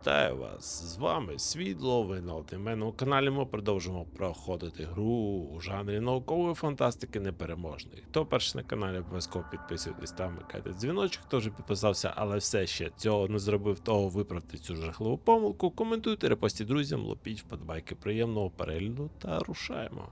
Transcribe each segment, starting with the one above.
Вітаю вас! З вами Світло, ви на одноіменному каналі. Ми продовжуємо проходити гру у жанрі наукової фантастики непереможної. Хто перший на каналі, обов'язково підписуйтесь та вмикайте дзвіночок, хто вже підписався, але все ще цього не зробив, того виправте цю жахливу помилку. Коментуйте, репостіть друзям, лопіть вподобайки приємного перегляду та рушаємо.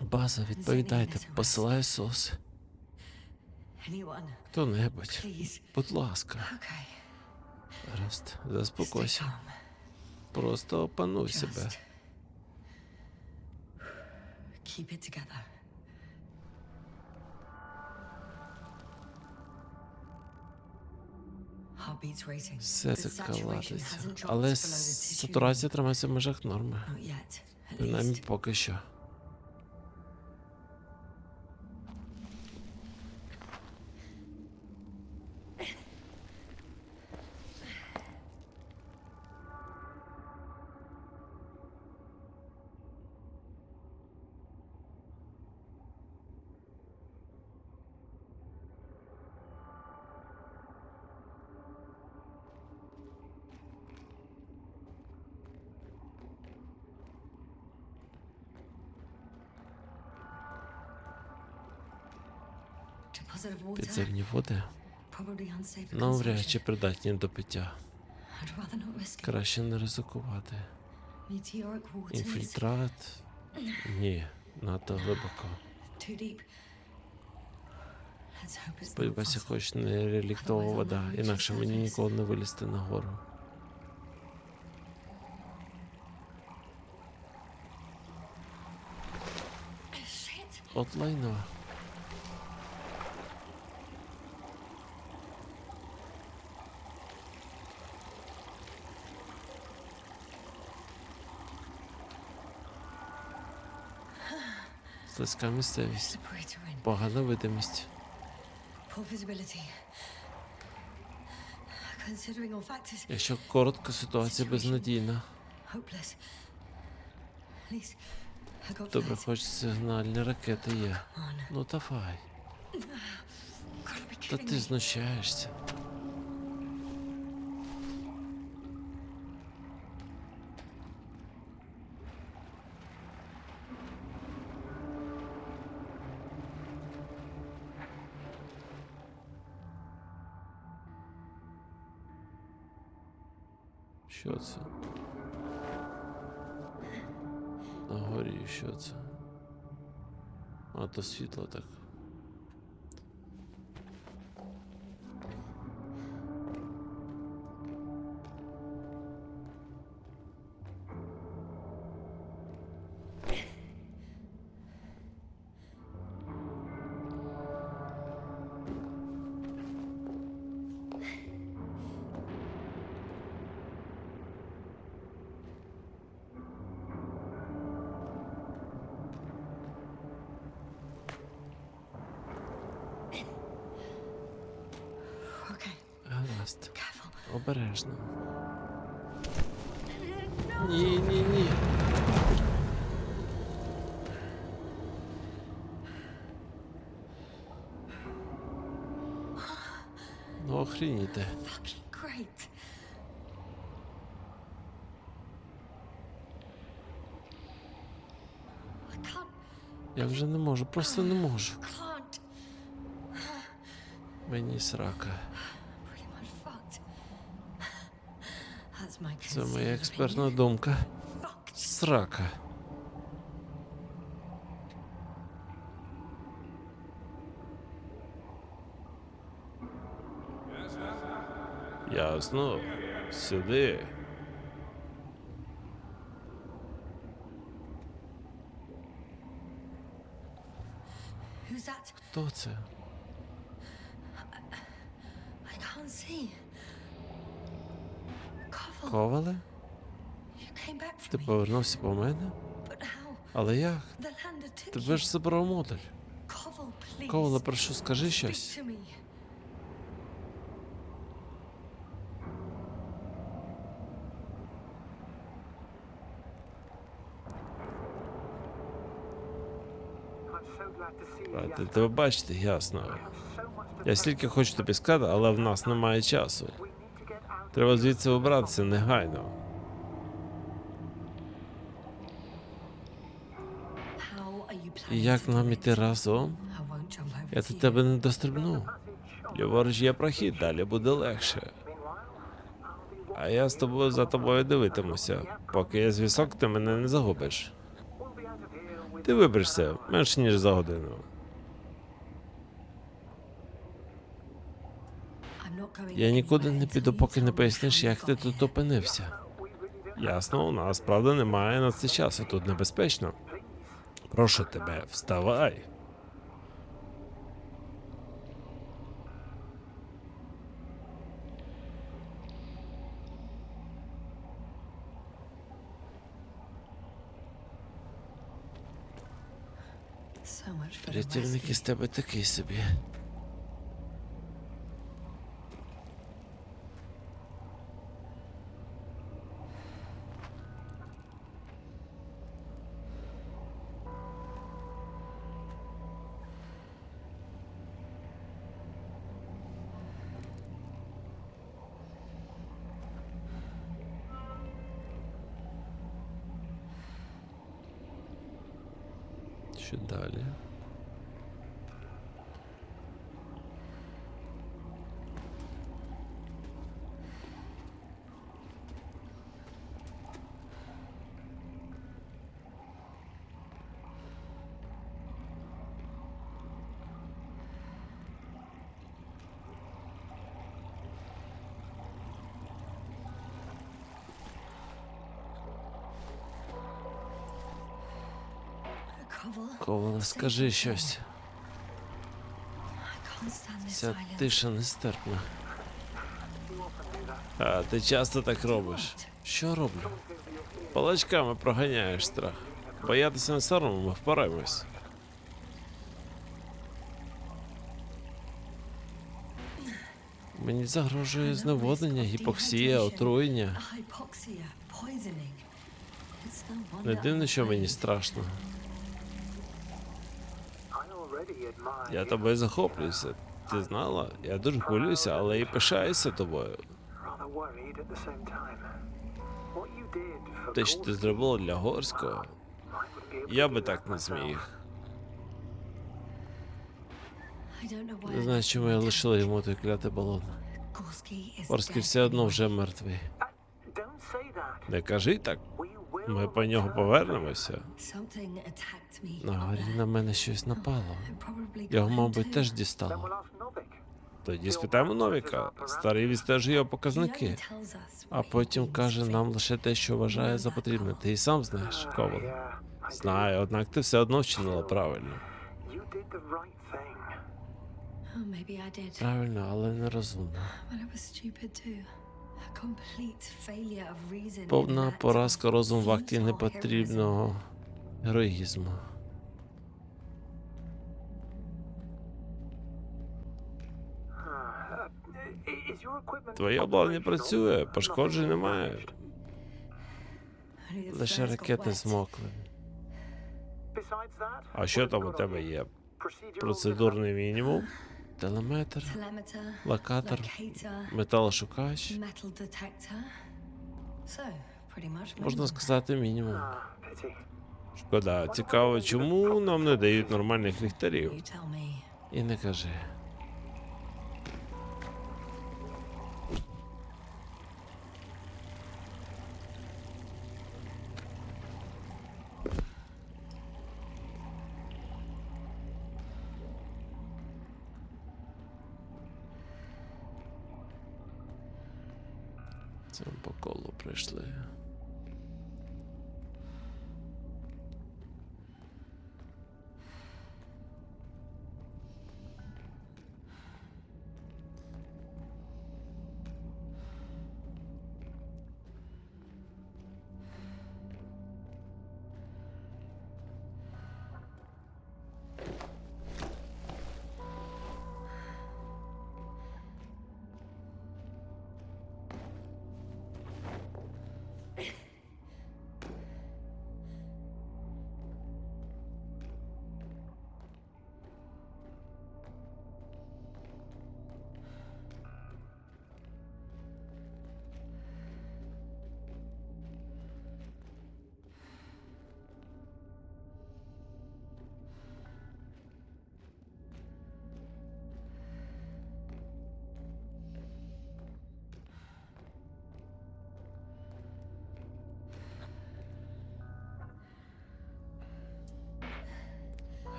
База, відповідайте, посилаю сос. Хто-небудь. Будь ласка, гаразд, заспокойся. Просто опануй себе. Серце калатиться. Але сатурація тримається в межах норми. Принаймні поки що. Підземні води навряд чи придатні до пиття. Краще не ризикувати. Інфільтрат? Ні, надто глибоко. Сподівайся, хоч не реліктова вода, інакше мені ніколи не вилізти нагору. От лайно. Слизька місцевість, погана видимість. Якщо коротко, ситуація безнадійна. Добре, хоч сигнальні ракети є. Ну. Gotta be Та ти знущаєшся. Що це? На горі що це? А то світло так. Гаразд. Обережно. Ні, ні, ні. Ну, can't, Я вже не можу, просто не можу. Мені срака. Це моя експертна думка. Срака. Ясно. Сюди. Хто це? сховали? Ти повернувся по мене? Але як? Тебе ж забрав модуль. Ковале, прошу, скажи щось. Ради тебе бачити, ясно. Я стільки хочу тобі сказати, але в нас немає часу. Треба звідси вибратися негайно. Як нам іти разом? Я до тебе не дострибну. Ліворуч є прохід, далі буде легше. А я з тобою за тобою дивитимуся. Поки є зв'язок, ти мене не загубиш. Ти виберешся менше ніж за годину. Я нікуди не піду, поки не поясниш, як ти тут опинився. Ясно, у нас правда немає на це часу, тут небезпечно. Прошу тебе, вставай. Рятівник із тебе такий собі. Що далі? Ковале, скажи щось. Ця тиша нестерпна. А ти часто так робиш. Що роблю? Палачками проганяєш страх. Боятися не соромно, ми впораємось. Мені загрожує зневоднення, гіпоксія, отруєння. Не дивно, що мені страшно. Я тобою захоплююся. Ти знала? Я дуже хвилююся, але і пишаюся тобою. Те, що ти зробила для Горського, я би так не зміг. Не знаю, чому я лишила йому той клятий балон. Горський все одно вже мертвий. Не кажи так, ми по нього повернемося. На горі на мене щось напало. Його, мабуть, теж дістало. Тоді спитаємо Новіка. Старий відстежує його показники. А потім каже нам лише те, що вважає за потрібне. Ти і сам знаєш, Ковал. Знаю, однак ти все одно вчинила правильно. Oh. Правильно, але нерозумно. Повна поразка of розум в акті непотрібного героїзму. Твоє обладнання працює, пошкоджень немає. Лише ракети змокли. А що там у тебе є? Процедурний мінімум, телеметр, локатор, металошукач. Можна сказати, мінімум. Шкода, цікаво, чому нам не дають нормальних ліхтарів? І не кажи. Це по колу прийшли.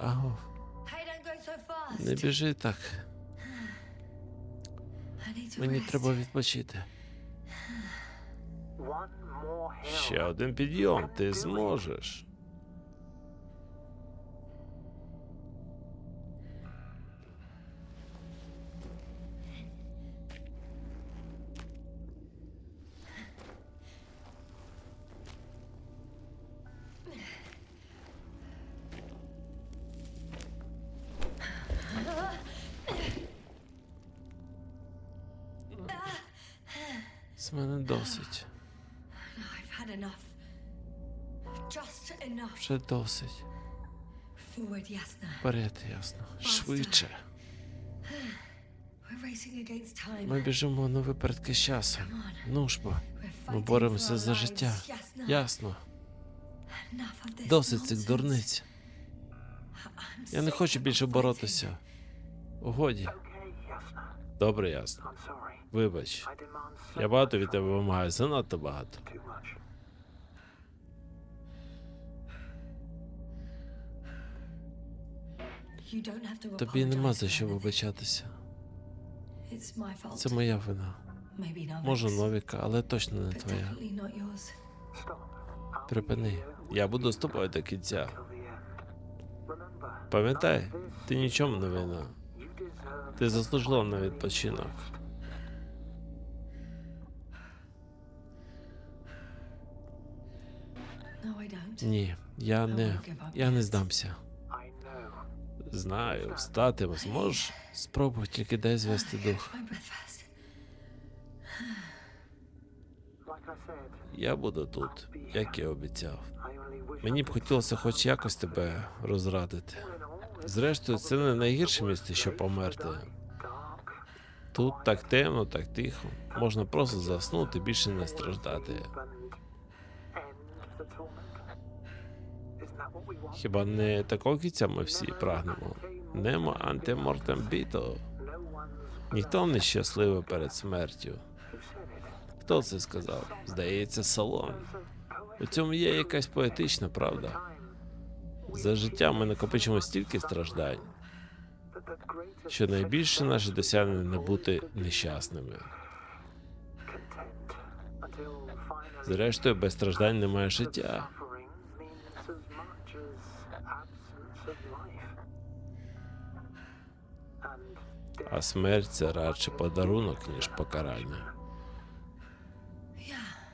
Аго, не біжи так. Мені треба відпочити. Ще один підйом, ти зможеш. З мене досить. Вже досить. Вперед, ясно. Швидше. Ми біжимо на випередки з часом. Ну ж бо, ми боремося за життя. Ясно. Досить цих дурниць. Я не хочу більше боротися. Годі. Okay, Yasna. Добре, ясно. Вибач. Я багато від тебе вимагаю, занадто багато. Тобі нема за що вибачатися. Це моя вина. Може, Новіка, але точно не твоя. Припини. Я буду з до кінця. Пам'ятай, ти нічому не винна. Ти заслужила на відпочинок. Ні, я не. Я не здамся. Знаю, встати зможеш? Спробуй, тільки дай звести дух. Я буду тут, як і обіцяв. Мені б хотілося хоч якось тебе розрадити. Зрештою, це не найгірше місце, щоб померти. Тут так темно, так тихо. Можна просто заснути, більше не страждати. Хіба не такого кінця ми всі прагнемо? Нема антимортем біто. Ніхто не щасливий перед смертю. Хто це сказав? Здається, Солон. У цьому є якась поетична правда. За життя ми накопичимо стільки страждань, що найбільше наше досягнення не бути нещасними. Зрештою, без страждань немає життя. А смерть це радше подарунок, ніж покарання.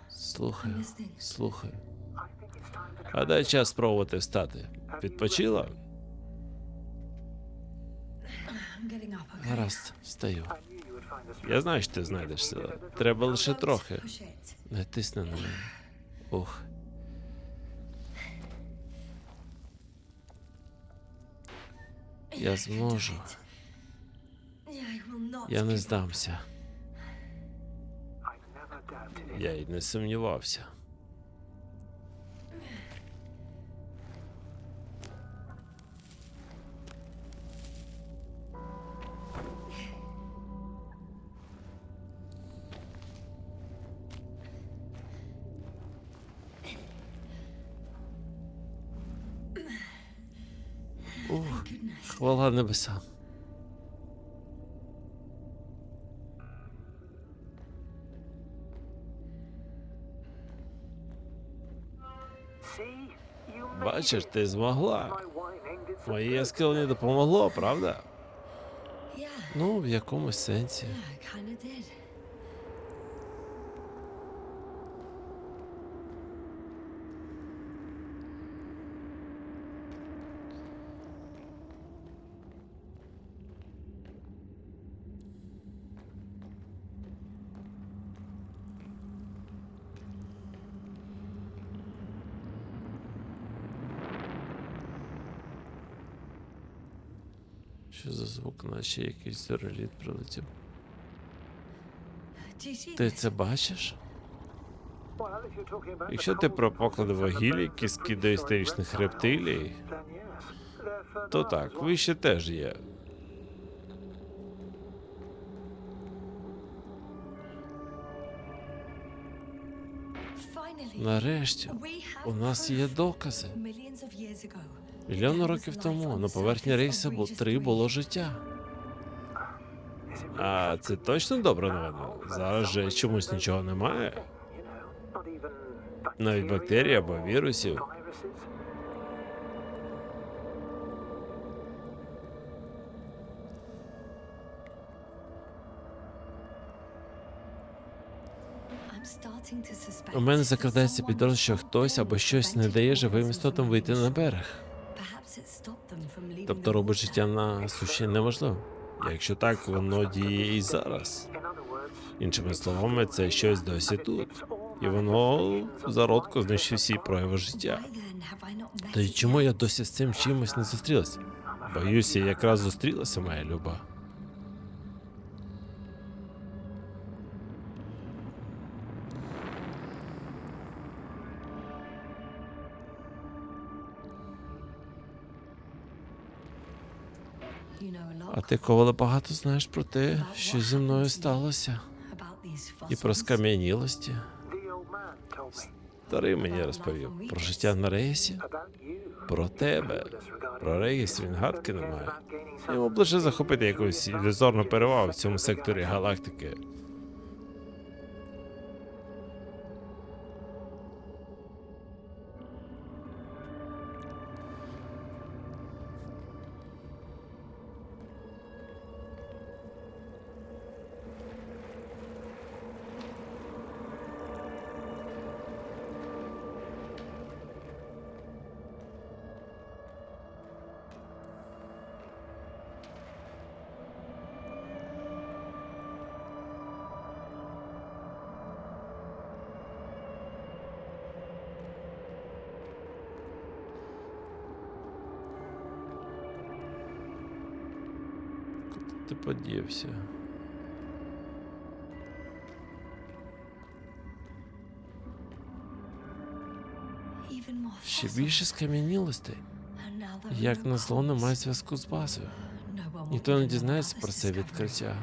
Слухай, слухай. А дай час спробувати встати. Відпочила? Гаразд, встаю. Я знаю, що ти знайдеш сили. Треба лише трохи. Не тисни на мене. Ух. Я зможу. Я не здамся. Я й не сумнівався. Ух, хвала небесам. Бачиш, ти змогла. Моє яскравлення допомогло, правда? Ну, в якомусь сенсі. Звук, наче якийсь зореліт прилетів. Ти це бачиш? Якщо ти про поклади вугілля, кістки prehistoric доісторичних рептилій, то так, вище теж є. Нарешті, у нас є докази. Millions of Мільйон років тому на поверхні рейса три було життя. А це точно добра новина? Зараз же чомусь нічого немає. Навіть бактерій або вірусів. У мене закрадається підозра, що хтось або щось не дає живим істотам вийти на берег. Тобто робить життя на суші неможливим. Якщо так, воно діє і зараз. Іншими словами, це щось досі тут. І воно зародко знищує всі прояви життя. Та й чому я досі з цим чимось не зустрілася? Боюся, якраз зустрілася моя люба. Ти ковале багато знаєш про те, що зі мною сталося, і про скам'янілості. Старий мені розповів про життя на рейсі, про тебе. Про рейс він гадки не Йому б лише захопити якусь ілюзорну перевагу в цьому секторі галактики. Ти подівся? Ще більше скам'янілостей. Як назло, calls. немає зв'язку з базою. Ніхто не дізнається про це відкриття.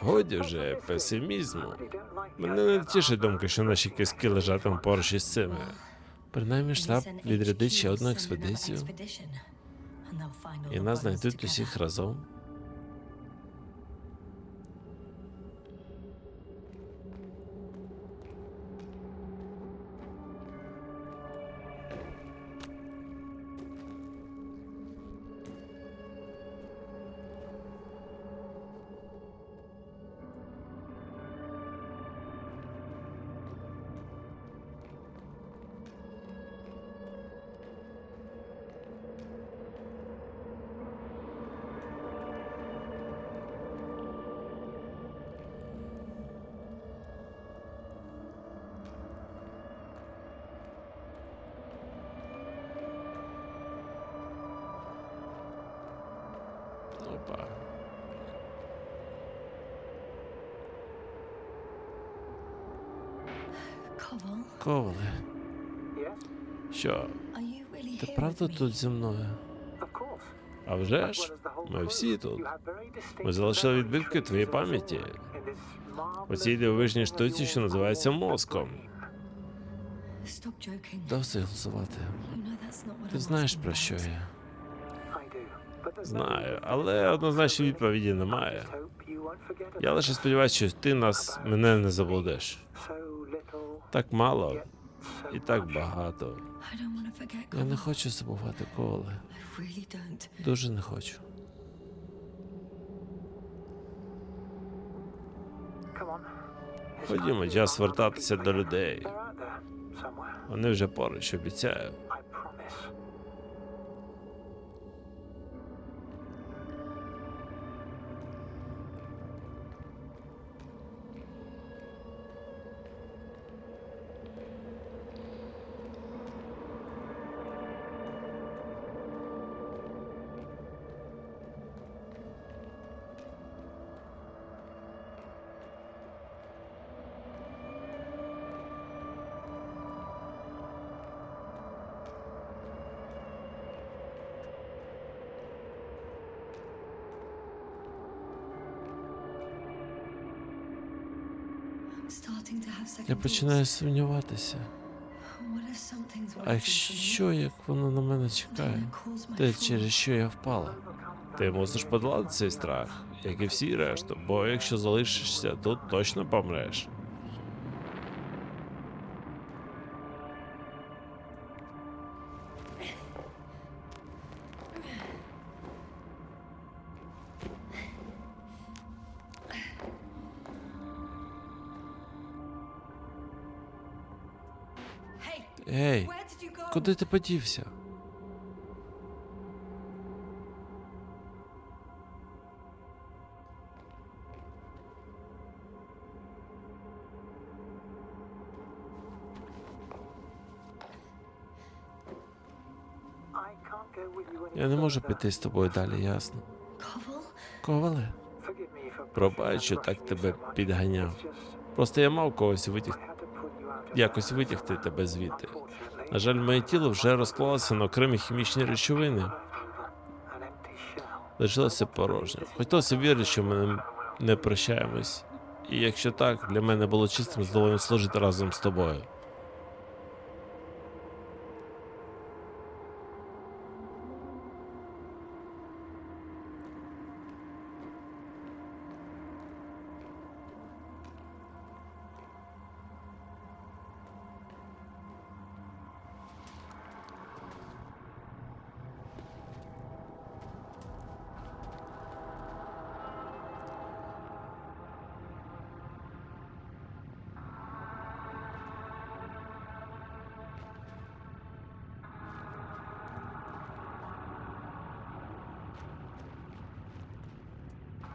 Годі вже песимізму. Мене не тішить our думка, що наші киски лежатимуть поруч із цими. Принаймні штаб відрядить ще одну експедицію, і нас знайдуть усіх разом. Опа. Ковале, Yes, що? are you really Ти here правда тут зі мною? of course. А вже ж, well as the whole ми всі тут. You have very distinct Ми залишили відбитки твоєї пам'яті. У цій дивовижній штуці, що називається мозком. brain. Stop joking. Досить глузувати. You know that's not what Ти I'm знаєш про що я? Знаю, але однозначно відповіді немає. Я лише сподіваюся, що ти нас мене не заблудиш. Так мало і так багато. Я не хочу забувати don't. Дуже не хочу. Ходімо, час звертатися до людей. Вони вже поруч, обіцяю. Я починаю сумніватися. А якщо як воно на мене чекає? Те, через що я впала. Ти мусиш подолати цей страх, як і всі решту, бо якщо залишишся тут, точно помреш. Куди ти подівся? Я не можу піти з тобою далі, ясно. Ковале, пробач, що так тебе підганяв. Просто я мав когось витягти. Якось витягти тебе звідти. На жаль, моє тіло вже розклалося на окремі хімічні речовини. Лишилося порожнє. Хотілося вірити, що ми не прощаємось. І якщо так, для мене було чистим здоволенням служити разом з тобою.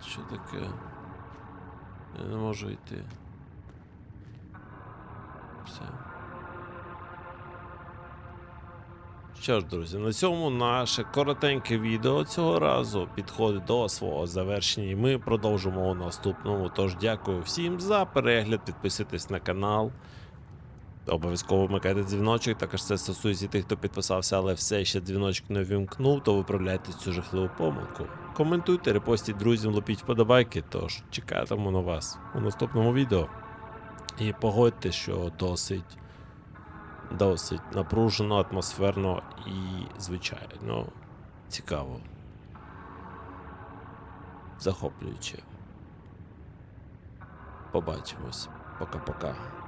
Що таке? Я не можу йти. Все. Що ж, друзі, на цьому наше коротеньке відео цього разу підходить до свого завершення. І ми продовжимо у наступному. Тож дякую всім за перегляд. Підписуйтесь на канал. Обов'язково вмикайте дзвіночок. Також це стосується тих, хто підписався, але все ще дзвіночок не вімкнув, то виправляйте цю жахливу помилку. Коментуйте, репостіть друзям, лупіть вподобайки. Тож чекатиму на вас у наступному відео. І погодьте, що досить, досить напружено, атмосферно і звичайно цікаво. Захоплююче. Побачимось. Пока-пока.